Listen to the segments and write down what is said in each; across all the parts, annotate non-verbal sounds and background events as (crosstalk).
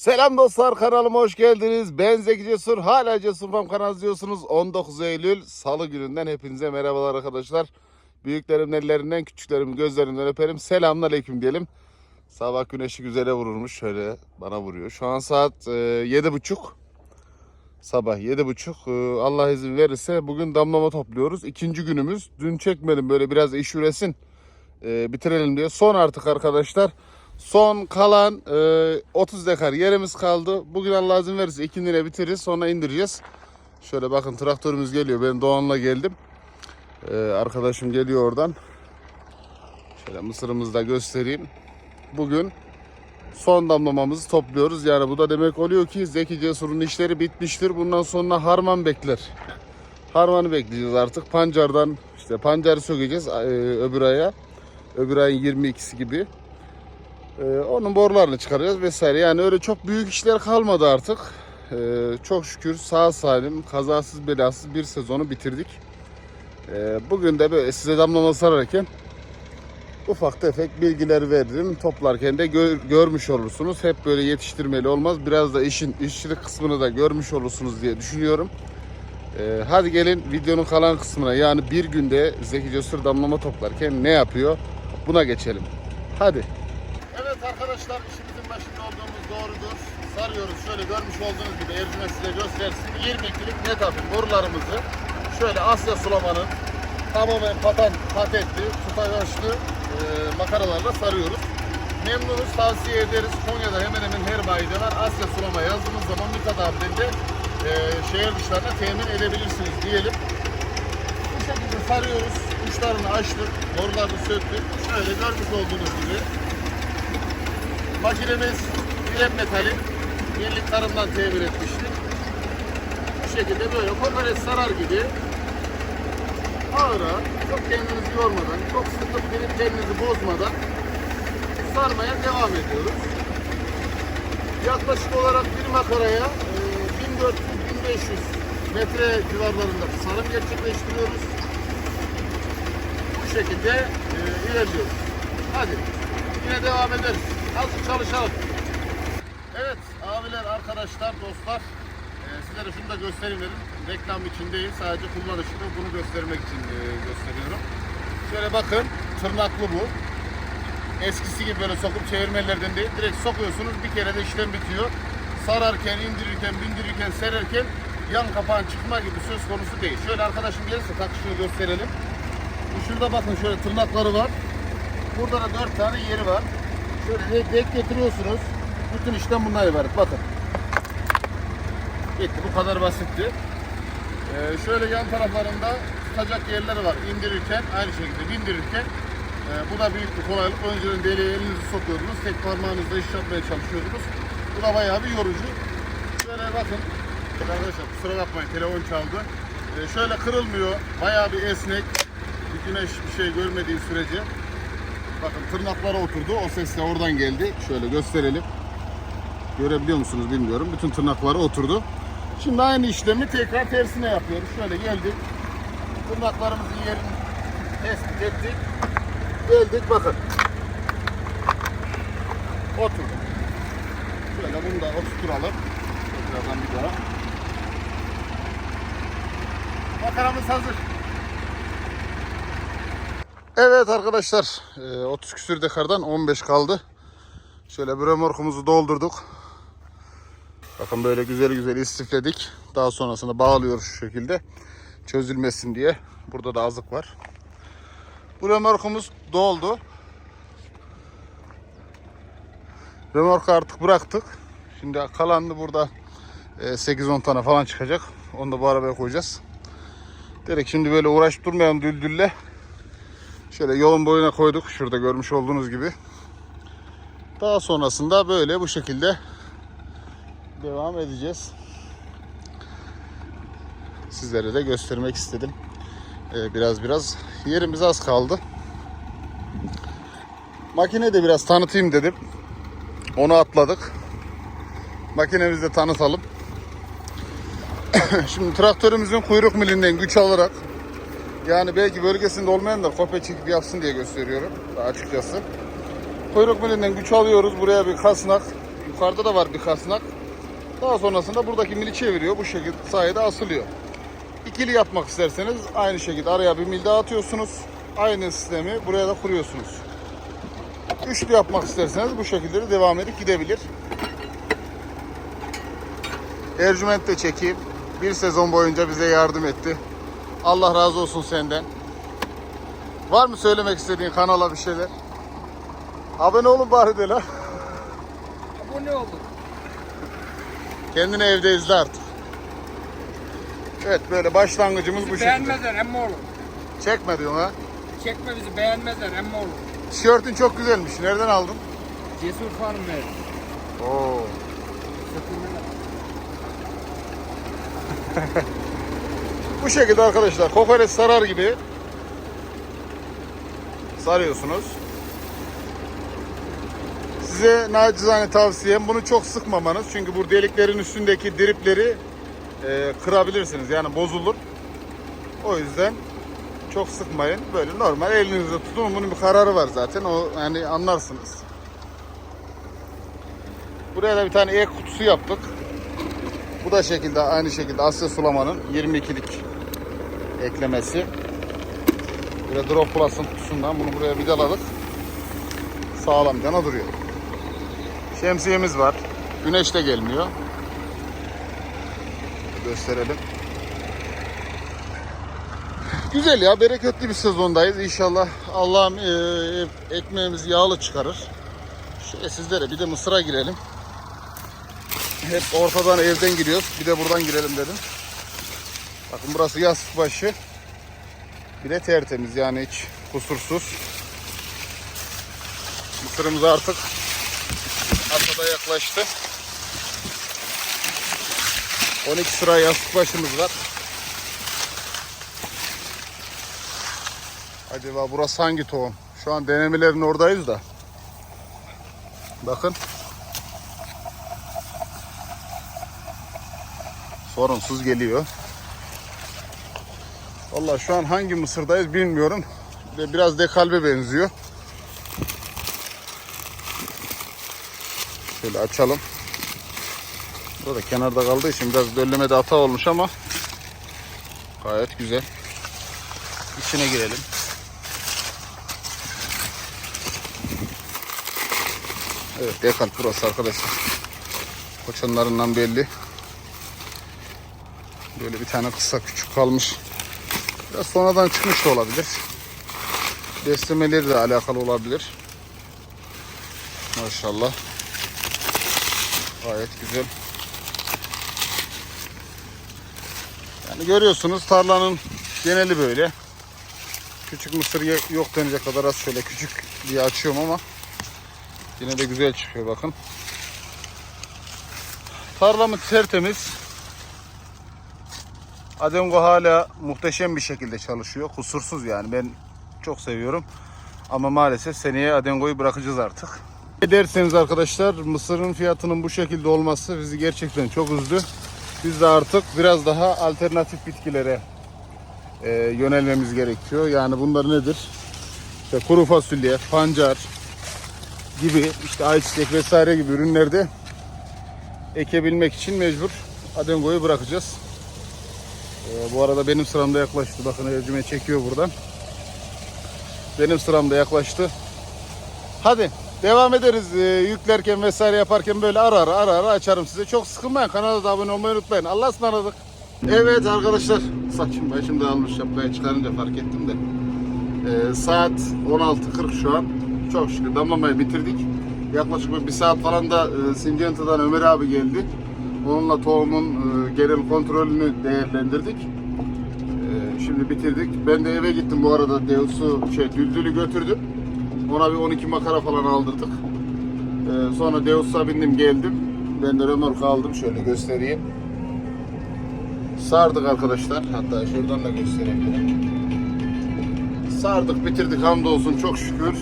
Selam dostlar kanalıma hoş geldiniz. Ben Zeki Cesur. Hala Cesur Farm kanalı izliyorsunuz. 19 Eylül Salı gününden hepinize merhabalar arkadaşlar. Büyüklerimin ellerinden, küçüklerimin gözlerinden öperim. Selamünaleyküm diyelim. Sabah güneşi güzele vururmuş. Şöyle bana vuruyor. Şu an saat e, yedi buçuk. Sabah yedi buçuk. E, Allah izin verirse bugün damlama topluyoruz. İkinci günümüz. Dün çekmedim böyle biraz iş üresin. e, bitirelim diye. Son artık arkadaşlar. Son kalan e, 30 dekar yerimiz kaldı. Bugün Allah izin verirse ikindine bitiririz. Sonra indireceğiz. Şöyle bakın traktörümüz geliyor. Ben Doğan'la geldim. E, arkadaşım geliyor oradan. Şöyle mısırımızı da göstereyim. Bugün son damlamamızı topluyoruz. Yani bu da demek oluyor ki Zeki Cesur'un işleri bitmiştir. Bundan sonra harman bekler. Harmanı bekleyeceğiz artık. Pancardan işte pancarı sökeceğiz e, öbür aya. Öbür ayın 22'si gibi. Ee, onun borularını çıkarıyoruz vesaire. Yani öyle çok büyük işler kalmadı artık. Ee, çok şükür sağ salim, kazasız belasız bir sezonu bitirdik. Ee, bugün de böyle size damlama sararken ufak tefek bilgiler veririm. Toplarken de gö- görmüş olursunuz. Hep böyle yetiştirmeli olmaz. Biraz da işin işçilik kısmını da görmüş olursunuz diye düşünüyorum. Ee, hadi gelin videonun kalan kısmına yani bir günde Zeki Cesur damlama toplarken ne yapıyor buna geçelim. Hadi. Arkadaşlar işimizin başında olduğumuz doğrudur. Sarıyoruz. Şöyle görmüş olduğunuz gibi Ercüment size göstersin. 22'lik netafil borularımızı şöyle Asya sulamanın tamamen patent, patentli, tutaşlı e, makaralarla sarıyoruz. Memnunuz, tavsiye ederiz. Konya'da hemen hemen her bayide var. Asya sulama yazdığınız zaman Mithat abiden de e, şehir dışlarına temin edebilirsiniz diyelim. Bu şekilde sarıyoruz. Uçlarını açtık, borularını söktük. Şöyle görmüş olduğunuz gibi Makinemiz direm metali. Yenilik tarımdan temin etmiştik. Bu şekilde böyle kokoreç sarar gibi ağır ağır, çok kendinizi yormadan, çok sıkıp girip kendinizi bozmadan sarmaya devam ediyoruz. Yaklaşık olarak bir makaraya e, 1400-1500 metre civarlarında sarım gerçekleştiriyoruz. Bu şekilde e, ilerliyoruz. Hadi yine devam ederiz. Azıcık çalışalım. Evet abiler, arkadaşlar, dostlar e, sizlere şunu da göstereyim dedim. Reklam için değil sadece kullanışını bunu göstermek için e, gösteriyorum. Şöyle bakın tırnaklı bu. Eskisi gibi böyle sokup çevirmelerden değil. Direkt sokuyorsunuz bir kere de işlem bitiyor. Sararken, indirirken, bindirirken, sererken yan kapağın çıkma gibi söz konusu değil. Şöyle arkadaşım gelirse takışını gösterelim. Şurada bakın şöyle tırnakları var. Burada da dört tane yeri var. Şöyle denk, getiriyorsunuz. Bütün işlem bundan ibaret. Bakın. Bitti. Bu kadar basitti. Ee, şöyle yan taraflarında tutacak yerleri var. İndirirken aynı şekilde bindirirken e, bu da büyük bir kolaylık. Önceden deliğe elinizi sokuyordunuz. Tek parmağınızla iş yapmaya çalışıyordunuz. Bu da bayağı bir yorucu. Şöyle bakın. Arkadaşlar kusura bakmayın telefon çaldı. Ee, şöyle kırılmıyor. Bayağı bir esnek. Bir güneş bir şey görmediği sürece Bakın tırnaklara oturdu. O ses de oradan geldi. Şöyle gösterelim. Görebiliyor musunuz bilmiyorum. Bütün tırnaklara oturdu. Şimdi aynı işlemi tekrar tersine yapıyoruz. Şöyle geldik. Tırnaklarımızın yerini tespit ettik. Geldik bakın. Oturdu. Şöyle bunu da oturtalım. Birazdan bir daha. Makaramız hazır. Evet arkadaşlar e, 30 küsür dekardan 15 kaldı. Şöyle bir remorkumuzu doldurduk. Bakın böyle güzel güzel istifledik. Daha sonrasında bağlıyoruz şu şekilde. Çözülmesin diye. Burada da azık var. Bu remorkumuz doldu. Remorku artık bıraktık. Şimdi kalanını burada e, 8-10 tane falan çıkacak. Onu da bu arabaya koyacağız. Dedik şimdi böyle uğraşıp durmayalım düldülle. Şöyle yolun boyuna koyduk. Şurada görmüş olduğunuz gibi. Daha sonrasında böyle bu şekilde devam edeceğiz. Sizlere de göstermek istedim. Ee, biraz biraz yerimiz az kaldı. Makine de biraz tanıtayım dedim. Onu atladık. Makinemizi de tanıtalım. (coughs) Şimdi traktörümüzün kuyruk milinden güç alarak yani belki bölgesinde olmayan da kopya çekip yapsın diye gösteriyorum açıkçası. Kuyruk milinden güç alıyoruz. Buraya bir kasnak Yukarıda da var bir kasnak. Daha sonrasında buradaki mili çeviriyor. Bu şekilde sayede asılıyor. İkili yapmak isterseniz aynı şekilde araya bir mil daha atıyorsunuz. Aynı sistemi buraya da kuruyorsunuz. Üçlü yapmak isterseniz bu şekilde de devam edip gidebilir. Ercüment de çekeyim. Bir sezon boyunca bize yardım etti. Allah razı olsun senden. Var mı söylemek istediğin kanala bir şeyler? Abone olun bari de la. Abone olduk. Kendini evde izle artık. Evet böyle başlangıcımız bu şekilde. Beğenmezler emmi oğlum. Çekme diyorsun ha. Çekme bizi beğenmezler emmi oğlum. Tişörtün çok güzelmiş. Nereden aldın? Cesur Farm verdi. Oo. (laughs) Bu şekilde arkadaşlar kokoreç sarar gibi sarıyorsunuz. Size nacizane tavsiyem bunu çok sıkmamanız. Çünkü bu deliklerin üstündeki dripleri e, kırabilirsiniz. Yani bozulur. O yüzden çok sıkmayın. Böyle normal elinizde tutun. Bunun bir kararı var zaten. O yani anlarsınız. Buraya da bir tane ek kutusu yaptık. Bu da şekilde aynı şekilde Asya Sulamanın 22'lik eklemesi. Böyle Drop Plus'ın kutusundan bunu buraya vidaladık. Sağlam cana duruyor. Şemsiyemiz var. Güneş de gelmiyor. Gösterelim. Güzel ya bereketli bir sezondayız. İnşallah Allah'ım e, ekmeğimiz yağlı çıkarır. Şöyle sizlere bir de mısıra girelim. Hep ortadan evden giriyoruz. Bir de buradan girelim dedim. Bakın burası yastık başı. Bir de tertemiz yani hiç kusursuz. Mısırımız artık arkada yaklaştı. 12 sıra yastık başımız var. Acaba burası hangi tohum? Şu an denemelerin oradayız da. Bakın. sorunsuz geliyor. Vallahi şu an hangi mısırdayız bilmiyorum. Biraz dekalbe benziyor. Şöyle açalım. Bu da kenarda kaldığı için biraz döllemede hata olmuş ama gayet güzel. İçine girelim. Evet dekalp burası arkadaşlar. Koçanlarından belli. Böyle bir tane kısa küçük kalmış. Biraz sonradan çıkmış da olabilir. Beslemeleri de alakalı olabilir. Maşallah. Gayet güzel. Yani görüyorsunuz tarlanın geneli böyle. Küçük mısır yok denecek kadar az şöyle küçük diye açıyorum ama yine de güzel çıkıyor bakın. Tarlamız tertemiz. Adengo hala muhteşem bir şekilde çalışıyor. Kusursuz yani. Ben çok seviyorum. Ama maalesef seneye Adengo'yu bırakacağız artık. Ne derseniz arkadaşlar mısırın fiyatının bu şekilde olması bizi gerçekten çok üzdü. Biz de artık biraz daha alternatif bitkilere e, yönelmemiz gerekiyor. Yani bunlar nedir? İşte kuru fasulye, pancar gibi işte ayçiçek vesaire gibi ürünlerde ekebilmek için mecbur Adengo'yu bırakacağız. Ee, bu arada benim sıramda yaklaştı. Bakın evcime çekiyor buradan. Benim sıramda yaklaştı. Hadi devam ederiz. Ee, yüklerken vesaire yaparken böyle ara ara ara ara açarım size. Çok sıkılmayın. Kanala da abone olmayı unutmayın. Allah'a ısmarladık. Evet arkadaşlar. Saçım başım dağılmış. Şapkayı çıkarınca fark ettim de. Ee, saat 16.40 şu an. Çok şükür damlamayı bitirdik. Yaklaşık bir saat falan da e, Sincantı'dan Ömer abi geldi. Onunla tohumun e, genel kontrolünü değerlendirdik. E, şimdi bitirdik. Ben de eve gittim bu arada Deus'u şey Düldül'ü götürdüm. Ona bir 12 makara falan aldırdık. E, sonra Deus'a bindim geldim. Ben de Ömer kaldım şöyle göstereyim. Sardık arkadaşlar. Hatta şuradan da gösterebilirim. Sardık bitirdik hamdolsun çok şükür.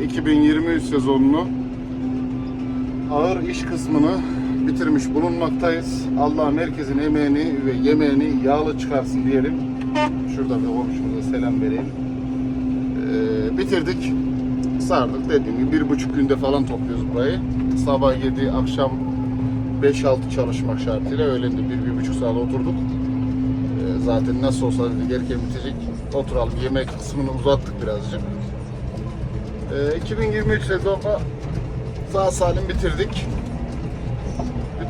E, 2023 sezonunu ağır iş kısmını bitirmiş bulunmaktayız. Allah herkesin emeğini ve yemeğini yağlı çıkarsın diyelim. Şurada bir komşumuza selam vereyim. Ee, bitirdik. sardık dediğim gibi bir buçuk günde falan topluyoruz burayı. Sabah 7, akşam 5-6 çalışmak şartıyla öğlen de bir, bir buçuk saat oturduk. Ee, zaten nasıl olsa dedik erken bitecek. Oturalım yemek kısmını uzattık birazcık. Ee, 2023 sezonunu sağ salim bitirdik.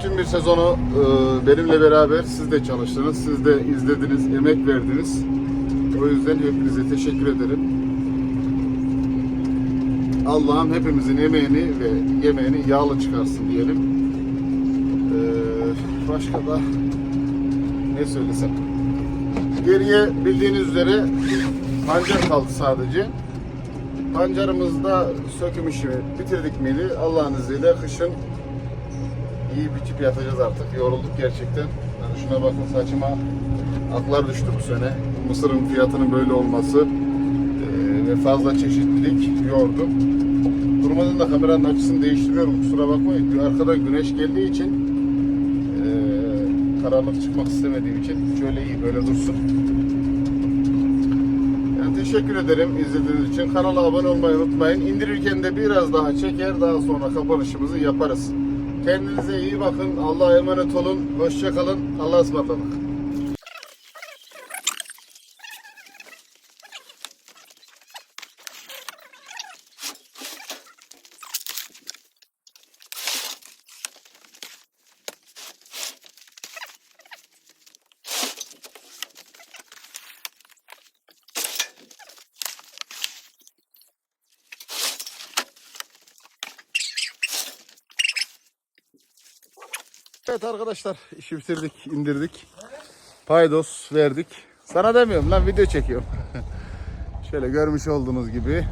Bütün bir sezonu e, benimle beraber siz de çalıştınız, siz de izlediniz, emek verdiniz. O yüzden hepinize teşekkür ederim. Allah'ım hepimizin emeğini ve yemeğini yağlı çıkarsın diyelim. Ee, başka da ne söylesem. Geriye bildiğiniz üzere pancar kaldı sadece. Pancarımızda söküm işini bitirdik miydi? Allah'ın izniyle kışın iyi bir tip yatacağız artık. Yorulduk gerçekten. Yani şuna bakın saçıma aklar düştü bu sene. Mısırın fiyatının böyle olması ve fazla çeşitlilik yordu. Durmadan da kameranın açısını değiştiriyorum. Kusura bakmayın. Arkada güneş geldiği için karanlık çıkmak istemediğim için şöyle iyi böyle dursun. Yani teşekkür ederim izlediğiniz için. Kanala abone olmayı unutmayın. İndirirken de biraz daha çeker, daha sonra kapanışımızı yaparız. Kendinize iyi bakın. Allah'a emanet olun. Hoşça kalın. Allah'a ısmarladık. Evet arkadaşlar işi bitirdik, indirdik. Paydos verdik. Sana demiyorum lan video çekiyorum. (laughs) Şöyle görmüş olduğunuz gibi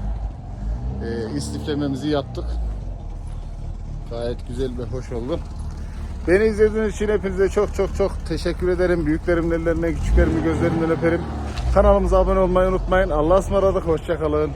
e, istiflememizi yaptık. Gayet güzel ve hoş oldu. Beni izlediğiniz için hepinize çok çok çok teşekkür ederim. Büyüklerimin ellerinden, küçüklerimin gözlerinden öperim. Kanalımıza abone olmayı unutmayın. Allah'a ısmarladık. Hoşçakalın.